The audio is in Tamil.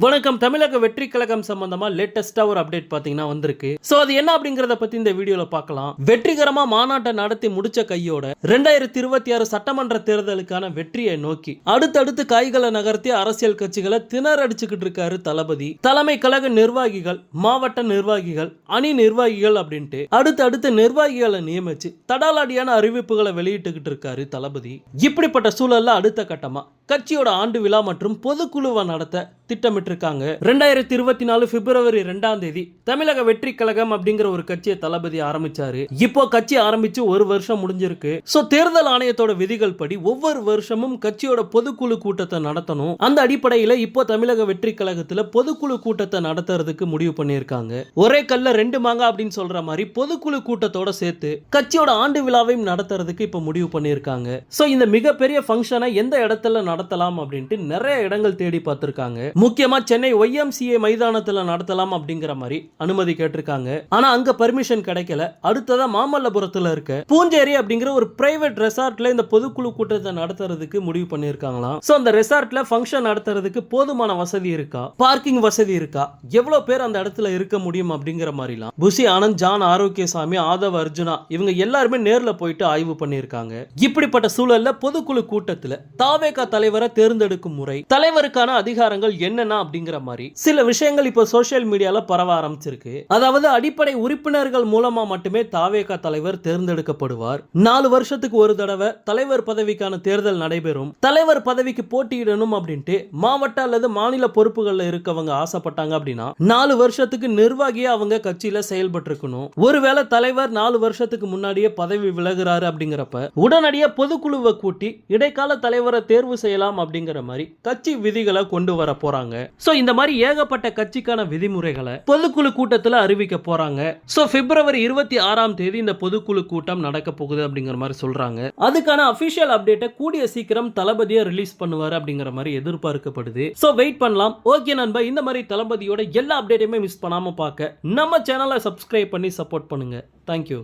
வணக்கம். தமிழக வெற்றி கழகம் சம்பந்தமா லேட்டஸ்டா ஒரு அப்டேட் பாத்தீங்கன்னா வந்திருக்கு. சோ அது என்ன அப்படிங்கறத பத்தி இந்த வீடியோல பார்க்கலாம். வெற்றிகரமா மாநாட்டை நடத்தி முடிச்ச கையோட ரெண்டாயிரத்தி இருபத்தி ஆறு சட்டமன்ற தேர்தலுக்கான வெற்றியை நோக்கி அடுத்தடுத்து காய்களை நகர்த்தி அரசியல் கட்சிகளை திணறடிச்சுக்கிட்டு இருக்காரு தளபதி. தலைமை கழக நிர்வாகிகள் மாவட்ட நிர்வாகிகள் அணி நிர்வாகிகள் அப்படின்ட்டு அடுத்தடுத்து நிர்வாகிகளை நியமிச்சு தடாலாடியான அறிவிப்புகளை வெளியிட்டுக்கிட்டு இருக்காரு தளபதி. இப்படிப்பட்ட சூழல்ல அடுத்த கட்டமா கட்சியோட ஆண்டு விழா மற்றும் பொதுக்குழுவை நடத்த திட்டமிட்டிருக்காங்க. ரெண்டாயிரத்தி இருபத்தி நாலு பிப்ரவரி ரெண்டாம் தேதி தமிழக வெற்றி கழகம் அப்படிங்கிற ஒரு கட்சியை தளபதி ஆரம்பிச்சாரு. இப்போ கட்சி ஆரம்பிச்சு ஒரு வருஷம் முடிஞ்சிருக்கு. சோ தேர்தல் ஆணையத்தோட விதிகள் படி ஒவ்வொரு வருஷமும் கட்சியோட பொதுக்குழு கூட்டத்தை நடத்தணும். அந்த அடிப்படையில இப்போ தமிழக வெற்றி கழகத்துல பொதுக்குழு கூட்டத்தை நடத்துறதுக்கு முடிவு பண்ணியிருக்காங்க. ஒரே கல்ல ரெண்டு மாங்க அப்படின்னு சொல்ற மாதிரி பொதுக்குழு கூட்டத்தோட சேர்த்து கட்சியோட ஆண்டு விழாவையும் நடத்துறதுக்கு இப்போ முடிவு பண்ணியிருக்காங்க. சோ இந்த மிகப்பெரிய ஃபங்க்ஷனை எந்த இடத்துல நடத்தலாம் அப்படின்ட்டு நிறைய இடங்கள் தேடி பார்த்திருக்காங்க. முக்கியமா சென்னை ஒய்எம்சிஏ மைதானத்துல நடத்தலாம் அப்படிங்கிற மாதிரி அனுமதி கேட்டிருக்காங்க. ஆனா அங்க பர்மிஷன் கிடைக்கல. அடுத்ததா மாமல்லபுரத்துல இருக்க பூஞ்சேரி அப்படிங்கிற ஒரு பிரைவேட் ரெசார்ட்ல இந்த பொதுக்குழு கூட்டத்தை நடத்துறதுக்கு முடிவு பண்ணியிருக்காங்களாம். ஸோ அந்த ரெசார்ட்ல ஃபங்க்ஷன் நடத்துறதுக்கு போதுமான வசதி இருக்கா? பார்க்கிங் வசதி இருக்கா? எவ்வளவு பேர் அந்த இடத்துல இருக்க முடியும் அப்படிங்கிற மாதிரிலாம். புசி ஆனந்த் ஜான் ஆரோக்கியசாமி ஆதவ் அர்ஜுனா இவங்க எல்லாருமே நேர்ல போயிட்டு ஆய்வு பண்ணியிருக்காங்க. இப்படிப்பட்ட சூழல்ல பொதுக்குழு கூட்டத்தில் தாவேகா தலைவரை தேர்ந்தெடுக்கும் முறை தலைவருக்கான அதிகாரங்கள் என்னென்ன அப்படிங்கிற மாதிரி சில விஷயங்கள் இப்போ சோசியல் மீடியால பரவ ஆரம்பிச்சிருக்கு. அதாவது அடிப்படை உறுப்பினர்கள் மூலமா மட்டுமே தாவேகா தலைவர் தேர்ந்தெடுக்கப்படுவார். நாலு வருஷத்துக்கு ஒரு தடவை தலைவர் பதவிக்கான தேர்தல் நடைபெறும். தலைவர் பதவிக்கு போட்டியிடணும் அப்படின்ட்டு மாவட்ட அல்லது மாநில பொறுப்புகள்ல இருக்கவங்க ஆசைப்பட்டாங்க அப்படின்னா நாலு வருஷத்துக்கு நிர்வாகியா அவங்க கட்சியில செயல்பட்டு இருக்கணும் ஒருவேளை தலைவர் நாலு வருஷத்துக்கு முன்னாடியே பதவி விலகுறாரு அப்படிங்கிறப்ப உடனடியா பொதுக்குழுவை கூட்டி இடைக்கால தலைவரை தேர்வு செய்ய செய்யலாம் அப்படிங்கிற மாதிரி கட்சி விதிகளை கொண்டு வர போறாங்க. சோ இந்த மாதிரி ஏகப்பட்ட கட்சிக்கான விதிமுறைகளை பொதுக்குழு கூட்டத்துல அறிவிக்க போறாங்க. சோ பிப்ரவரி இருபத்தி ஆறாம் தேதி இந்த பொதுக்குழு கூட்டம் நடக்க போகுது அப்படிங்கிற மாதிரி சொல்றாங்க. அதுக்கான அபிஷியல் அப்டேட்டை கூடிய சீக்கிரம் தளபதியை ரிலீஸ் பண்ணுவார் அப்படிங்கிற மாதிரி எதிர்பார்க்கப்படுது. சோ வெயிட் பண்ணலாம். ஓகே நண்பா இந்த மாதிரி தளபதியோட எல்லா அப்டேட்டையுமே மிஸ் பண்ணாம பார்க்க நம்ம சேனலை சப்ஸ்கிரைப் பண்ணி சப்போர்ட் பண்ணுங்க. தேங்க்யூ